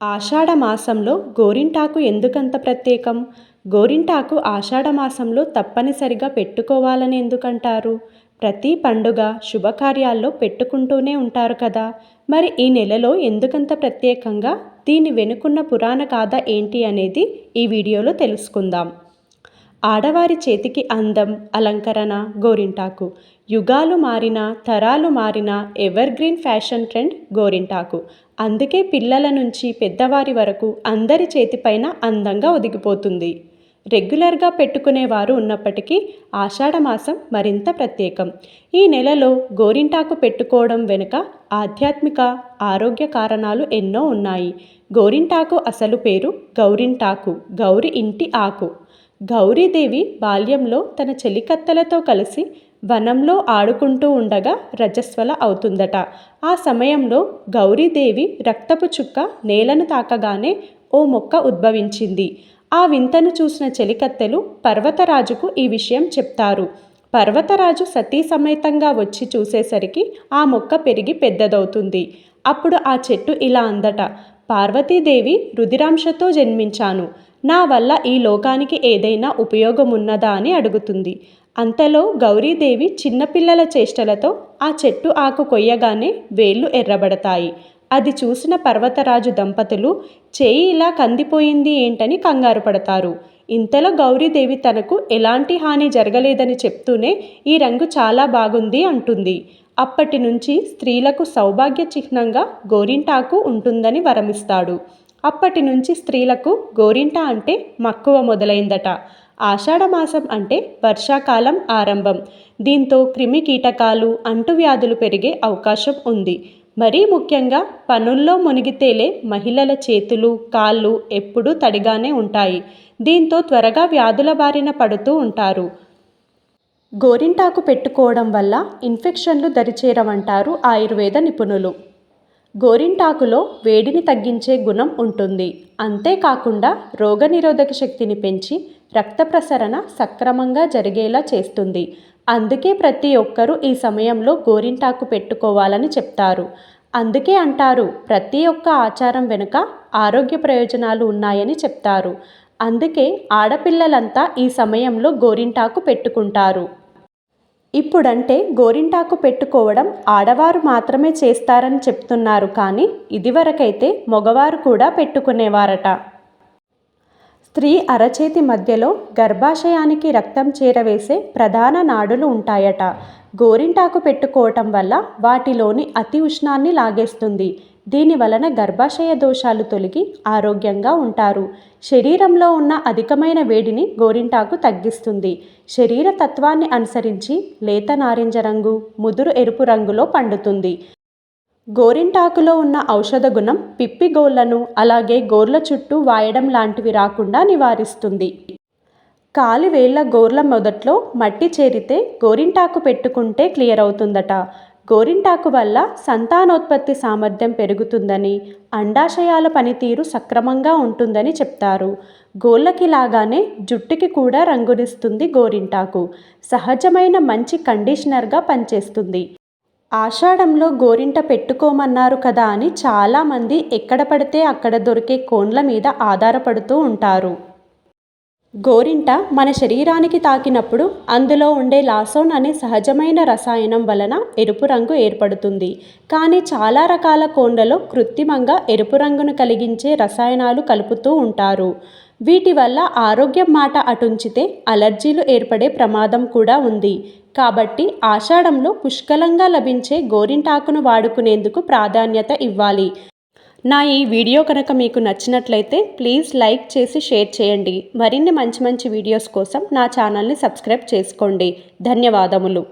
ఆషాఢ మాసంలో గోరింటాకు ఎందుకంత ప్రత్యేకం? గోరింటాకు ఆషాఢ మాసంలో తప్పనిసరిగా పెట్టుకోవాలని ఎందుకంటారు? ప్రతి పండుగ శుభకార్యాల్లో పెట్టుకుంటూనే ఉంటారు కదా. మరి ఈ నెలలో ఎందుకంత ప్రత్యేకంగా? దీని వెనుకున్న పురాణ గాథ ఏంటి అనేది ఈ వీడియోలో తెలుసుకుందాం. ఆడవారి చేతికి అందం అలంకరణ గోరింటాకు. యుగాలు మారిన తరాలు మారిన ఎవర్ గ్రీన్ ఫ్యాషన్ ట్రెండ్ గోరింటాకు. అందుకే పిల్లల నుంచి పెద్దవారి వరకు అందరి చేతిపైన అందంగా ఒదిగిపోతుంది. రెగ్యులర్గా పెట్టుకునేవారు ఉన్నప్పటికీ ఆషాఢమాసం మరింత ప్రత్యేకం. ఈ నెలలో గోరింటాకు పెట్టుకోవడం వెనుక ఆధ్యాత్మిక ఆరోగ్య కారణాలు ఎన్నో ఉన్నాయి. గోరింటాకు అసలు పేరు గౌరింటాకు గౌరి ఇంటి ఆకు. గౌరీదేవి బాల్యంలో తన చెలికత్తెలతో కలిసి వనంలో ఆడుకుంటూ ఉండగా రజస్వల అవుతుందట. ఆ సమయంలో గౌరీదేవి రక్తపు చుక్క నేలను తాకగానే ఓ మొక్క ఉద్భవించింది. ఆ వింతను చూసిన చెలికత్తెలు పర్వతరాజుకు ఈ విషయం చెప్తారు. పర్వతరాజు సతీ సమేతంగా వచ్చి చూసేసరికి ఆ మొక్క పెరిగి పెద్దదవుతుంది. అప్పుడు ఆ చెట్టు ఇలా అందట. పార్వతీదేవి రుధిరాంశతో జన్మించాను. నా వల్ల ఈ లోకానికి ఏదైనా ఉపయోగమున్నదా అని అడుగుతుంది. అంతలో గౌరీదేవి చిన్నపిల్లల చేష్టలతో ఆ చెట్టు ఆకు కొయ్యగానే వేళ్ళు ఎర్రబడతాయి. అది చూసిన పర్వతరాజు దంపతులు చేయి ఇలా కందిపోయింది ఏంటని కంగారు పడతారు. ఇంతలో గౌరీదేవి తనకు ఎలాంటి హాని జరగలేదని చెప్తూనే ఈ రంగు చాలా బాగుంది అంటుంది. అప్పటి నుంచి స్త్రీలకు సౌభాగ్య చిహ్నంగా గోరింటాకు ఉంటుందని వరమిస్తాడు. అప్పటి నుంచి స్త్రీలకు గోరింట అంటే మక్కువ మొదలైందట. ఆషాఢమాసం అంటే వర్షాకాలం ఆరంభం. దీంతో క్రిమి కీటకాలు అంటువ్యాధులు పెరిగే అవకాశం ఉంది. మరీ ముఖ్యంగా పనుల్లో మునిగితేలే మహిళల చేతులు కాళ్ళు ఎప్పుడూ తడిగానే ఉంటాయి. దీంతో త్వరగా వ్యాధుల బారిన పడుతూ ఉంటారు. గోరింటాకు పెట్టుకోవడం వల్ల ఇన్ఫెక్షన్లు దరిచేరవంటారు ఆయుర్వేద నిపుణులు. గోరింటాకులో వేడిని తగ్గించే గుణం ఉంటుంది. అంతేకాకుండా రోగనిరోధక శక్తిని పెంచి రక్త ప్రసరణ సక్రమంగా జరిగేలా చేస్తుంది. అందుకే ప్రతి ఒక్కరూ ఈ సమయంలో గోరింటాకు పెట్టుకోవాలని చెప్తారు. అందుకే అంటారు ప్రతి ఒక్క ఆచారం వెనుక ఆరోగ్య ప్రయోజనాలు ఉన్నాయని చెప్తారు. అందుకే ఆడపిల్లలంతా ఈ సమయంలో గోరింటాకు పెట్టుకుంటారు. ఇప్పుడంటే గోరింటాకు పెట్టుకోవడం ఆడవారు మాత్రమే చేస్తారని చెప్తున్నారు కానీ ఇదివరకైతే మగవారు కూడా పెట్టుకునేవారట. స్త్రీ అరచేతి మధ్యలో గర్భాశయానికి రక్తం చేరవేసే ప్రధాన నాడులు ఉంటాయట. గోరింటాకు పెట్టుకోవటం వల్ల వాటిలోని అతి ఉష్ణాన్ని లాగేస్తుంది. దీని వలన గర్భాశయ దోషాలు తొలగి ఆరోగ్యంగా ఉంటారు. శరీరంలో ఉన్న అధికమైన వేడిని గోరింటాకు తగ్గిస్తుంది. శరీర తత్వాన్ని అనుసరించి లేత నారింజ రంగు ముదురు ఎరుపు రంగులో పండుతుంది. గోరింటాకులో ఉన్న ఔషధ గుణం పిప్పి గోళ్ళను అలాగే గోర్ల చుట్టూ వాయడం లాంటివి రాకుండా నివారిస్తుంది. కాలి వేళ్ళ గోర్ల మొదట్లో మట్టి చేరితే గోరింటాకు పెట్టుకుంటే క్లియర్ అవుతుందట. గోరింటాకు వల్ల సంతానోత్పత్తి సామర్థ్యం పెరుగుతుందని అండాశయాల పనితీరు సక్రమంగా ఉంటుందని చెప్తారు. గోళ్ళకి లాగానే జుట్టుకి కూడా రంగునిస్తుంది గోరింటాకు. సహజమైన మంచి కండిషనర్గా పనిచేస్తుంది. ఆషాఢంలో గోరింట పెట్టుకోమన్నారు కదా అని చాలామంది ఎక్కడ పడితే అక్కడ దొరికే కోండ్ల మీద ఆధారపడుతూ ఉంటారు. గోరింట మన శరీరానికి తాకినప్పుడు అందులో ఉండే లాసోన్ అనే సహజమైన రసాయనం వలన ఎరుపు రంగు ఏర్పడుతుంది. కానీ చాలా రకాల కోండలో కృత్రిమంగా ఎరుపు రంగును కలిగించే రసాయనాలు కలుపుతూ ఉంటారు. వీటి వల్ల ఆరోగ్యం మాట అటుంచితే అలర్జీలు ఏర్పడే ప్రమాదం కూడా ఉంది. కాబట్టి ఆషాఢంలో పుష్కలంగా లభించే గోరింటాకును వాడుకునేందుకు ప్రాధాన్యత ఇవ్వాలి. నా ఈ వీడియో కనుక మీకు నచ్చినట్లయితే ప్లీజ్ లైక్ చేసి షేర్ చేయండి. మరిన్ని మంచి మంచి వీడియోస్ కోసం నా ఛానల్ని సబ్స్క్రైబ్ చేసుకోండి. ధన్యవాదములు.